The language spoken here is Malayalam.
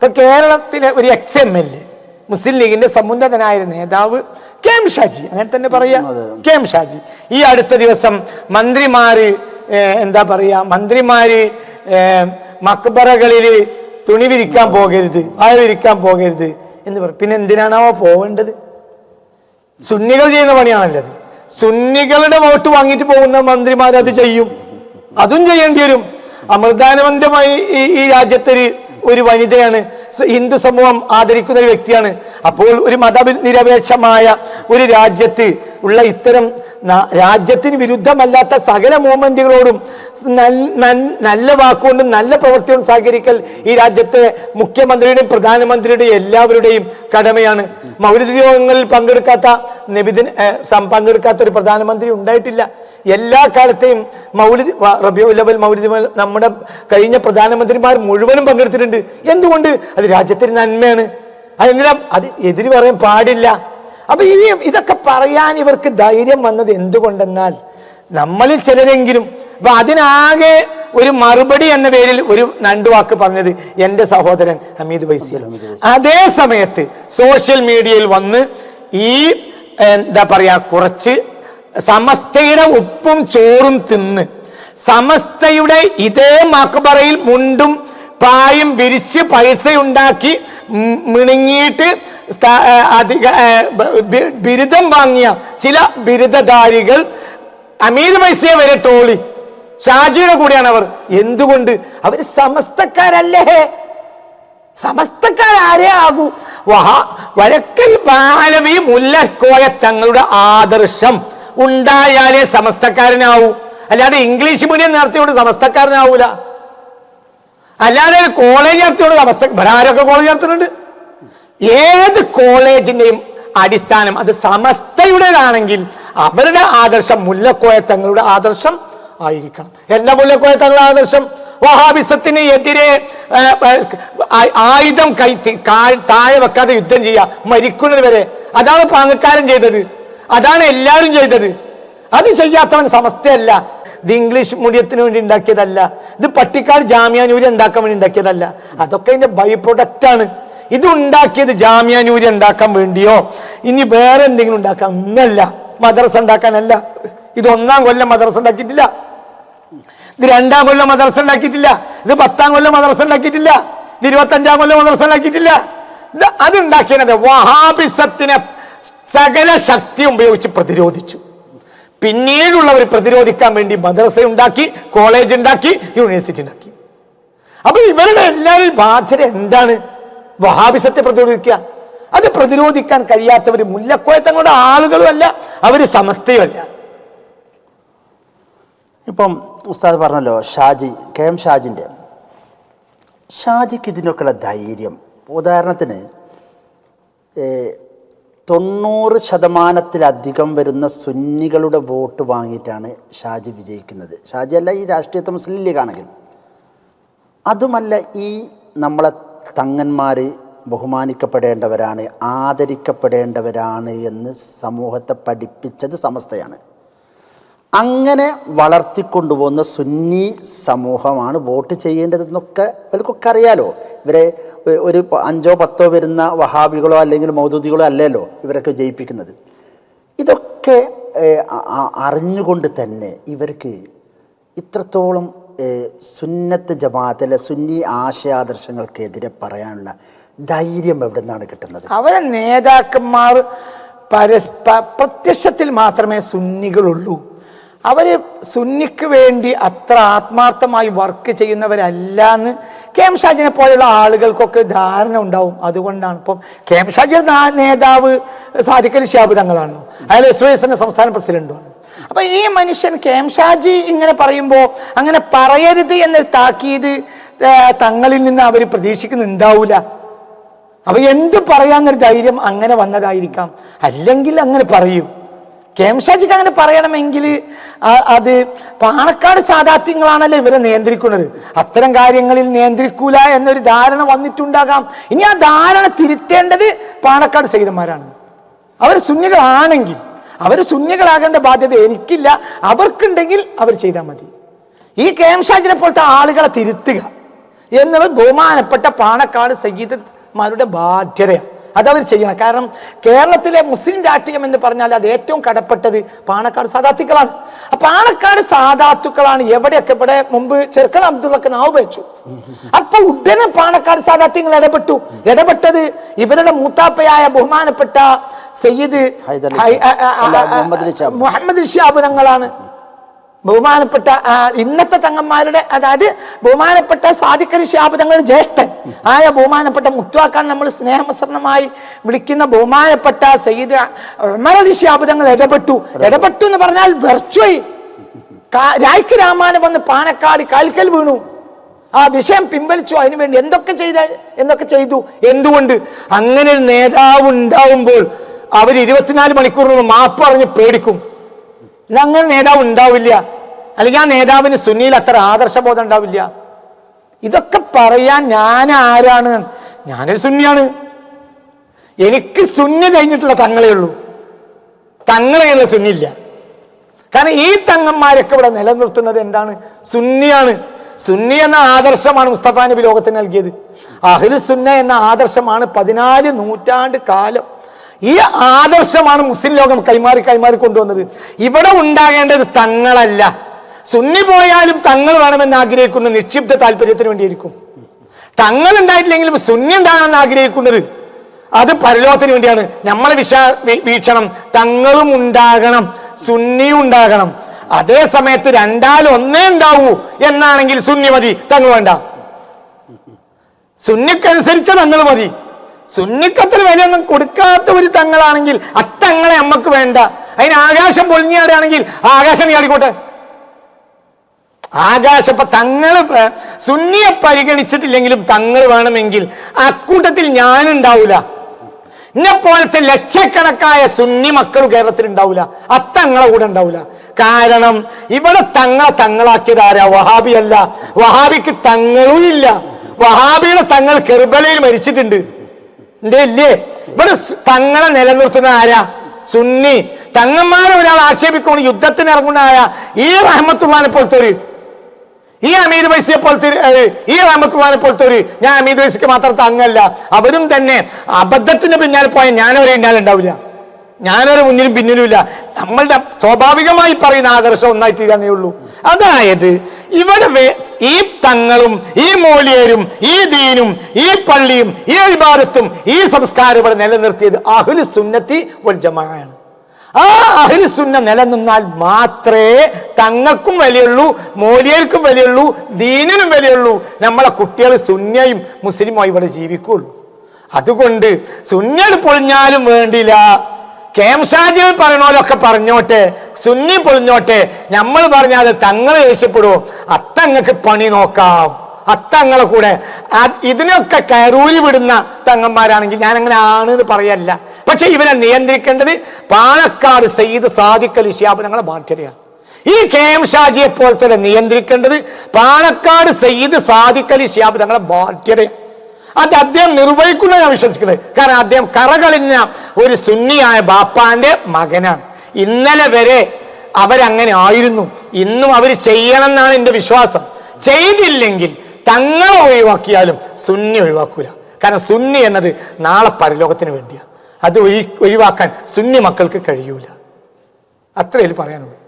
ഇപ്പൊ കേരളത്തിലെ ഒരു ex M L A Muslim ലീഗിന്റെ സമുന്നതനായ നേതാവ് കെ എം ഷാജി. അങ്ങനെ തന്നെ പറയാ കെ എം ഷാജി. ഈ അടുത്ത ദിവസം മന്ത്രിമാര് എന്താ പറയാ മന്ത്രിമാര് മക്ബറകളിൽ തുണി വിരിക്കാൻ പോകരുത് വായ വിരിക്കാൻ പോകരുത് എന്ന് പറയും. പിന്നെ എന്തിനാണാവോ പോവേണ്ടത്? സുന്നികൾ ചെയ്യുന്ന പണിയാണല്ലത് സുന്നികളുടെ വോട്ട് വാങ്ങിയിട്ട് പോകുന്ന മന്ത്രിമാരത് ചെയ്യും. അതും ചെയ്യേണ്ടി വരും. അമൃതാനുബന്ധമായി ഈ രാജ്യത്തൊരു ഒരു വനിതയാണ്. ഹിന്ദു സമൂഹം ആദരിക്കുന്ന ഒരു വ്യക്തിയാണ്. അപ്പോൾ ഒരു മതനിരപേക്ഷമായ ഒരു രാജ്യത്ത് ഉള്ള ഇത്തരം രാജ്യത്തിന് വിരുദ്ധമല്ലാത്ത സകല മൂവ്മെന്റുകളോടും നല്ല വാക്കുകൊണ്ടും നല്ല പ്രവൃത്തിയോടും സഹകരിക്കൽ ഈ രാജ്യത്തെ മുഖ്യമന്ത്രിയുടെയും പ്രധാനമന്ത്രിയുടെയും എല്ലാവരുടെയും കടമയാണ്. മൗലിക യോഗങ്ങളിൽ പങ്കെടുക്കാത്ത നിബിദിൻ പങ്കെടുക്കാത്ത ഒരു പ്രധാനമന്ത്രി ഉണ്ടായിട്ടില്ല. എല്ലാ കാലത്തെയും മൗലിദ് റബിയുല്ലവൽ മൗലിദ് നമ്മുടെ കഴിഞ്ഞ പ്രധാനമന്ത്രിമാർ മുഴുവനും പങ്കെടുത്തിട്ടുണ്ട്. എന്തുകൊണ്ട്? അത് രാജ്യത്തിന് നന്മയാണ്. അതെന്തിനാ? അത് എതിര് പറയാൻ പാടില്ല. അപ്പൊ ഇനി ഇതൊക്കെ പറയാൻ ഇവർക്ക് ധൈര്യം വന്നത് എന്തുകൊണ്ടെന്നാൽ നമ്മളിൽ ചിലരെങ്കിലും അപ്പൊ അതിനാകെ ഒരു മറുപടി എന്ന പേരിൽ ഒരു നണ്ടുവാക്ക് പറഞ്ഞത് എന്റെ സഹോദരൻ ഹമീദ് വൈസിയൽ അതേ സമയത്ത് സോഷ്യൽ മീഡിയയിൽ വന്ന് ഈ എന്താ പറയാ കുറച്ച് സമസ്തയുടെ ഉപ്പും ചോറും തിന്ന് സമസ്തയുടെ ഇതേ മക്ബറയിൽ മുണ്ടും പായും വിരിച്ച് പൈസ ഉണ്ടാക്കി മിണുങ്ങിയിട്ട് അധിക ബിരുദം വാങ്ങിയ ചില ബിരുദധാരികൾ അമീർ പൈസയെ വരെ തോളി. ഷാജിയുടെ കൂടെയാണ് അവർ. എന്തുകൊണ്ട്? അവർ സമസ്തക്കാരല്ലേ? സമസ്തക്കാരെ ആകൂ. വഹാ വരക്കൽ ബാലവി മുല്ലക്കോയ തങ്ങളുടെ ആദർശം. ഉണ്ടായാലേ സമസ്തക്കാരനാവൂ. അല്ലാതെ ഇംഗ്ലീഷ് മീഡിയം നേർത്തിയോട് സമസ്തക്കാരനാവൂല. അല്ലാതെ കോളേജ് നേർത്തിയോട് സമസ്ത ഭരാരൊക്കെ കോളേജ് നടത്തുന്നുണ്ട് ഏത് കോളേജിന്റെയും അടിസ്ഥാനം അത് സമസ്തയുടേതാണെങ്കിൽ അവരുടെ ആദർശം മുല്ലക്കോയ തങ്ങളുടെ ആദർശം ആയിരിക്കണം. എന്റെ മുല്ലക്കോയ തങ്ങളുടെ ആദർശം വഹാബിസത്തിന് എതിരെ ആയുധം കൈ താഴെ വെക്കാതെ യുദ്ധം ചെയ്യുക മരിക്കുന്നത് വരെ അതാണ് പാങ്ങക്കാരൻ ചെയ്തത്. അതാണ് എല്ലാവരും ചെയ്തത്. അത് ചെയ്യാത്തവൻ സമസ്തയല്ല. ഇത് ഇംഗ്ലീഷ് മീഡിയത്തിന് വേണ്ടി ഉണ്ടാക്കിയതല്ല. ഇത് പട്ടിക്കാട് ജാമ്യാനൂരി ഉണ്ടാക്കാൻ വേണ്ടി ഉണ്ടാക്കിയതല്ല. അതൊക്കെ അതിന്റെ ബൈ പ്രൊഡക്റ്റ് ആണ്. ഇത് ഉണ്ടാക്കിയത് ജാമ്യാനൂരി ഉണ്ടാക്കാൻ വേണ്ടിയോ? ഇനി വേറെ എന്തെങ്കിലും ഉണ്ടാക്കാൻ? ഒന്നല്ല മദ്രസ ഉണ്ടാക്കാനല്ല. ഇത് ഒന്നാം കൊല്ലം മദ്രസ ഉണ്ടാക്കിയിട്ടില്ല. ഇത് രണ്ടാം കൊല്ലം മദ്രസ ഉണ്ടാക്കിയിട്ടില്ല. ഇത് പത്താം കൊല്ലം മദ്രസ ഉണ്ടാക്കിയിട്ടില്ല. ഇത് ഇരുപത്തഞ്ചാം കൊല്ലം മദ്രസ ഉണ്ടാക്കിയിട്ടില്ല. അത് ഉണ്ടാക്കിയത് വഹാബിസത്തിനെ സകല ശക്തി ഉപയോഗിച്ച് പ്രതിരോധിച്ചു. പിന്നീടുള്ളവർ പ്രതിരോധിക്കാൻ വേണ്ടി മദ്രസ ഉണ്ടാക്കി കോളേജ് ഉണ്ടാക്കി യൂണിവേഴ്സിറ്റി ഉണ്ടാക്കി അപ്പൊ ഇവരുടെ എല്ലാവരും ബാധ്യത എന്താണ്? വഹാബിസത്തെ പ്രതിരോധിക്കുക. അത് പ്രതിരോധിക്കാൻ കഴിയാത്തവർ മുല്ലക്കോയത്തങ്ങളുടെ ആളുകളുമല്ല അവർ സമസ്തയുമല്ല ഇപ്പം ഉസ്താദ് പറഞ്ഞല്ലോ ഷാജി കെ എം ഷാജിന്റെ ഷാജിക്ക് ഇതിനൊക്കെയുള്ള ധൈര്യം. ഉദാഹരണത്തിന് തൊണ്ണൂറ് ശതമാനത്തിലധികം വരുന്ന സുന്നികളുടെ വോട്ട് വാങ്ങിയിട്ടാണ് ഷാജി വിജയിക്കുന്നത്. ഷാജി അല്ല ഈ രാഷ്ട്രീയത്തെ മുസ്ലിം ലീഗാണെങ്കിൽ അതുമല്ല ഈ നമ്മളെ തങ്ങന്മാർ ബഹുമാനിക്കപ്പെടേണ്ടവരാണ് ആദരിക്കപ്പെടേണ്ടവരാണ് എന്ന് സമൂഹത്തെ പഠിപ്പിച്ചത് സമസ്തയാണ്. അങ്ങനെ വളർത്തിക്കൊണ്ടുപോകുന്ന സുന്നി സമൂഹമാണ് വോട്ട് ചെയ്യേണ്ടതെന്നൊക്കെ ഇവർക്കൊക്കെ അറിയാലോ. ഇവരെ ഒരു അഞ്ചോ പത്തോ വരുന്ന വഹാബികളോ അല്ലെങ്കിൽ മൗദൂദികളോ അല്ലല്ലോ ഇവരൊക്കെ ജയിപ്പിക്കുന്നത്. ഇതൊക്കെ അറിഞ്ഞുകൊണ്ട് തന്നെ ഇവർക്ക് ഇത്രത്തോളം സുന്നത്ത് സുന്നത്ത് ജമാഅത്തിലെ സുന്നി ആശയാദർശങ്ങൾക്കെതിരെ പറയാനുള്ള ധൈര്യം എവിടെ നിന്നാണ് കിട്ടുന്നത്? അവരെ നേതാക്കന്മാർ പരസ്പ പ്രത്യക്ഷത്തിൽ മാത്രമേ സുന്നികളുള്ളൂ. അവർ സുന്നിക്ക് വേണ്ടി അത്ര ആത്മാർത്ഥമായി വർക്ക് ചെയ്യുന്നവരല്ല എന്ന് കെ എം ഷാജിനെ പോലെയുള്ള ആളുകൾക്കൊക്കെ ധാരണ ഉണ്ടാവും. അതുകൊണ്ടാണ് ഇപ്പം കെ എം ഷാജി നേതാവ് സാധിക്കൽ ഷാബ് തങ്ങളാണല്ലോ അയാൾ എസ് വൈ എസിന്റെ സംസ്ഥാന പ്രസിഡന്റുമാണ് അപ്പൊ ഈ മനുഷ്യൻ കെ എം ഷാജി ഇങ്ങനെ പറയുമ്പോൾ അങ്ങനെ പറയരുത് എന്ന് താക്കീത് തങ്ങളിൽ നിന്ന് അവർ പ്രതീക്ഷിക്കുന്നുണ്ടാവൂല. അപ്പൊ എന്ത് പറയാന്നൊരു ധൈര്യം അങ്ങനെ വന്നതായിരിക്കാം. അല്ലെങ്കിൽ അങ്ങനെ പറയൂ. കെ എം ഷാജിക്ക് അങ്ങനെ പറയണമെങ്കിൽ അത് പാണക്കാട് സാധാത്യങ്ങളാണല്ലോ ഇവരെ നിയന്ത്രിക്കുന്നത്. അത്തരം കാര്യങ്ങളിൽ നിയന്ത്രിക്കൂല എന്നൊരു ധാരണ വന്നിട്ടുണ്ടാകാം. ഇനി ആ ധാരണ തിരുത്തേണ്ടത് പാണക്കാട് സഹിതന്മാരാണ് അവർ സുന്നികളാണെങ്കിൽ അവർ സുന്നികളാകേണ്ട ബാധ്യത എനിക്കില്ല. അവർക്കുണ്ടെങ്കിൽ അവർ ചെയ്താൽ മതി. ഈ കെ എം ഷാജിനെ പോലത്തെ ആളുകളെ തിരുത്തുക എന്നുള്ളത് ബഹുമാനപ്പെട്ട പാണക്കാട് സംഗീതന്മാരുടെ ബാധ്യതയാണ്. അതവർ ചെയ്യണം. കാരണം കേരളത്തിലെ മുസ്ലിം രാഷ്ട്രീയം എന്ന് പറഞ്ഞാൽ അത് ഏറ്റവും കടപ്പെട്ടത് പാണക്കാട് സാധാത്തുക്കളാണ്. ആ പാണക്കാട് സാധാത്തുക്കളാണ് എവിടെയൊക്കെ ഇവിടെ മുമ്പ് ചെറുക്കൽ അബ്ദുള്ളക്ക് നാവ് വെച്ചു. അപ്പൊ ഉടനെ പാണക്കാട് സാധാത്യങ്ങൾ ഇടപെട്ടു. ഇടപെട്ടത് ഇവരുടെ മൂത്താപ്പയായ ബഹുമാനപ്പെട്ട സയ്യിദ് മുഹമ്മദ് ഷാബ്. തങ്ങളാണ് ബഹുമാനപ്പെട്ട ഇന്നത്തെ തങ്ങന്മാരുടെ അതായത് ബഹുമാനപ്പെട്ട സാദിഖലി ഷിഹാബ് തങ്ങളുടെ ജ്യേഷ്ഠൻ. ആയ ബഹുമാനപ്പെട്ട മുത്തുവാക്കാൻ നമ്മൾ സ്നേഹമസരണമായി വിളിക്കുന്ന ബഹുമാനപ്പെട്ട സയ്യിദ് അലി ഷിഹാബ് ഇടപെട്ടു. ഇടപെട്ടു എന്ന് പറഞ്ഞാൽ വെർച്വൽ രായ്ക്ക് രാമാനം വന്ന് പാണക്കാട് കാൽക്കൽ വീണു. ആ വിഷയം പിൻവലിച്ചു. അതിനുവേണ്ടി എന്തൊക്കെ ചെയ്ത എന്തൊക്കെ ചെയ്തു? എന്തുകൊണ്ട്? അങ്ങനെ ഒരു നേതാവ് ഉണ്ടാവുമ്പോൾ അവർ ഇരുപത്തിനാല് മണിക്കൂറിന് മാപ്പ് പറഞ്ഞ് പേടിക്കും. അങ്ങനെ നേതാവ് ഉണ്ടാവില്ല. അല്ലെങ്കിൽ ആ നേതാവിന് സുന്നിയിൽ അത്ര ആദർശബോധം ഉണ്ടാവില്ല. ഇതൊക്കെ പറയാൻ ഞാൻ ആരാണ്? ഞാനൊരു സുന്നിയാണ്. എനിക്ക് സുന്നി കഴിഞ്ഞിട്ടുള്ള തങ്ങളേ ഉള്ളൂ. തങ്ങളെയുള്ള സുന്നിയില്ല. കാരണം ഈ തങ്ങന്മാരൊക്കെ ഇവിടെ നിലനിർത്തുന്നത് എന്താണ്? സുന്നിയാണ്. സുന്നി എന്ന ആദർശമാണ് മുസ്തഫാ നബി ലോകത്തിന് നൽകിയത്. അഹിൽ സുന്ന എന്ന ആദർശമാണ് പതിനാല് നൂറ്റാണ്ട് കാലം ഈ ആദർശമാണ് മുസ്ലിം ലോകം കൈമാറി കൈമാറി കൊണ്ടുവന്നത്. ഇവിടെ ഉണ്ടാകേണ്ടത് തങ്ങളല്ല. സുന്നി പോയാലും തങ്ങൾ വേണമെന്ന് ആഗ്രഹിക്കുന്ന നിക്ഷിപ്ത താല്പര്യത്തിന് വേണ്ടിയിരിക്കും. തങ്ങൾ ഉണ്ടായിട്ടില്ലെങ്കിലും സുന്നി ഉണ്ടാകണമെന്ന് ആഗ്രഹിക്കുന്നത് അത് പരലോകത്തിന് വേണ്ടിയാണ്. നമ്മളെ വിശാ വീക്ഷണം തങ്ങളും ഉണ്ടാകണം സുന്നിയും ഉണ്ടാകണം. അതേ സമയത്ത് രണ്ടാലും ഒന്നേ ഉണ്ടാവൂ എന്നാണെങ്കിൽ സുന്നി മതി തങ്ങൾ വേണ്ട. സുന്നിക്കനുസരിച്ച തങ്ങൾ മതി. സുന്നിക്കത്ര വിലയൊന്നും കൊടുക്കാത്ത ഒരു തങ്ങളാണെങ്കിൽ അത്തങ്ങളെ അമ്മയ്ക്ക് വേണ്ട. അതിന് ആകാശം പൊളിഞ്ഞാടുകയാണെങ്കിൽ അടിക്കോട്ടെ ആകാശം ഇപ്പൊ തങ്ങൾ പ- സുന്നിയെ പരിഗണിച്ചിട്ടില്ലെങ്കിലും തങ്ങൾ വേണമെങ്കിൽ അക്കൂട്ടത്തിൽ ഞാനുണ്ടാവൂല. എന്നെ പോലത്തെ ലക്ഷക്കണക്കായ സുന്നി മക്കൾ കേരളത്തിൽ ഉണ്ടാവില്ല അത്തങ്ങളെ കൂടെ ഉണ്ടാവില്ല കാരണം ഇവിടെ തങ്ങളെ തങ്ങളാക്കിയത് ആരാ? വഹാബിയല്ല വഹാബിക്ക് തങ്ങളും ഇല്ല. വഹാബിയുടെ തങ്ങൾ കെർബലയിൽ മരിച്ചിട്ടുണ്ട്. ഇല്ലേ? ഇവിടെ തങ്ങളെ നിലനിർത്തുന്ന ആരാ? സുന്നി. തങ്ങന്മാരെ ഒരാൾ ആക്ഷേപിക്കുമ്പോൾ യുദ്ധത്തിന് ഇറങ്ങുന്ന ആരാ? ഈ റഹ്മത്തുള്ളാനെ പോലത്തെ ഒരു ഈ അമീർ വൈസിയെ പോലത്തെ ഈ റഹ്മത്തുള്ളാനെ പോലത്തെ ഒരു. ഞാൻ അമീർ വൈസിക്ക് മാത്രം തങ്ങല്ല. അവരും തന്നെ അബദ്ധത്തിന് പിന്നാലെ പോയ ഞാനൊരു പിന്നാലെ ഉണ്ടാവില്ല. ഞാനൊരു മുന്നിലും പിന്നിലും ഇല്ല നമ്മളുടെ സ്വാഭാവികമായി പറയുന്ന ആദർശം ഒന്നായി തീരാനേ ഉള്ളൂ. അതായത് ഇവിടെ ഈ തങ്ങളും ഈ മൂലിയരും ഈ ദീനും ഈ പള്ളിയും ഈ വിവാദത്തും ഈ സംസ്കാരം ഇവിടെ നിലനിർത്തിയത് അഹുൽ സുന്നത്തി വൽ ജമാഅയാണ് ആ അഹിൽ സുന്ന നിലനിന്നാൽ മാത്രമേ തങ്ങൾക്കും വിലയുള്ളൂ മോലിയർക്കും വിലയുള്ളൂ ദീനിനും വിലയുള്ളൂ. നമ്മളെ കുട്ടികൾ സുന്നയും മുസ്ലിമായി ഇവിടെ ജീവിക്കുള്ളൂ. അതുകൊണ്ട് സുന്നൽ പൊളിഞ്ഞാലും വേണ്ടില്ല. കേംഷാജികൾ പറഞ്ഞോലൊക്കെ പറഞ്ഞോട്ടെ. സുന്നി പൊളിഞ്ഞോട്ടെ. നമ്മൾ പറഞ്ഞാൽ തങ്ങൾ രക്ഷപ്പെടൂ അത്തങ്ങൾക്ക് പണി നോക്കാം. അത്തങ്ങളെ കൂടെ. ഇതിനൊക്കെ കരൂരി വിടുന്ന തങ്ങന്മാരാണെങ്കിൽ ഞാൻ അങ്ങനെ ആണ് എന്ന് പറയല്ല. പക്ഷെ ഇവനെ നിയന്ത്രിക്കേണ്ടത് പാലക്കാട് അലി ഷിയാബ് ഞങ്ങളെ ബാധ്യതയാണ് ഈ കെ എം ഷാജിയെ പോലത്തെ നിയന്ത്രിക്കേണ്ടത് പാലക്കാട് അലി ഷിയാബ് ഞങ്ങളെ ബാധ്യതയാണ് അത് അദ്ദേഹം നിർവഹിക്കുന്ന ഞാൻ വിശ്വസിക്കുന്നത്. കാരണം അദ്ദേഹം കറകളിഞ്ഞ ഒരു സുന്നിയായ ബാപ്പാന്റെ മകനാണ്. ഇന്നലെ വരെ അവരങ്ങനെ ആയിരുന്നു. ഇന്നും അവർ ചെയ്യണം എന്നാണ് എന്റെ വിശ്വാസം. ചെയ്തില്ലെങ്കിൽ തങ്ങളെ ഒഴിവാക്കിയാലും സുന്നി ഒഴിവാക്കൂല. കാരണം സുന്നി എന്നത് നാളെ പരലോകത്തിന് വേണ്ടിയാണ് അത് ഒഴി ഒഴിവാക്കാൻ സുന്നി മക്കൾക്ക് കഴിയൂല. അത്രയിൽ പറയാനുള്ളൂ.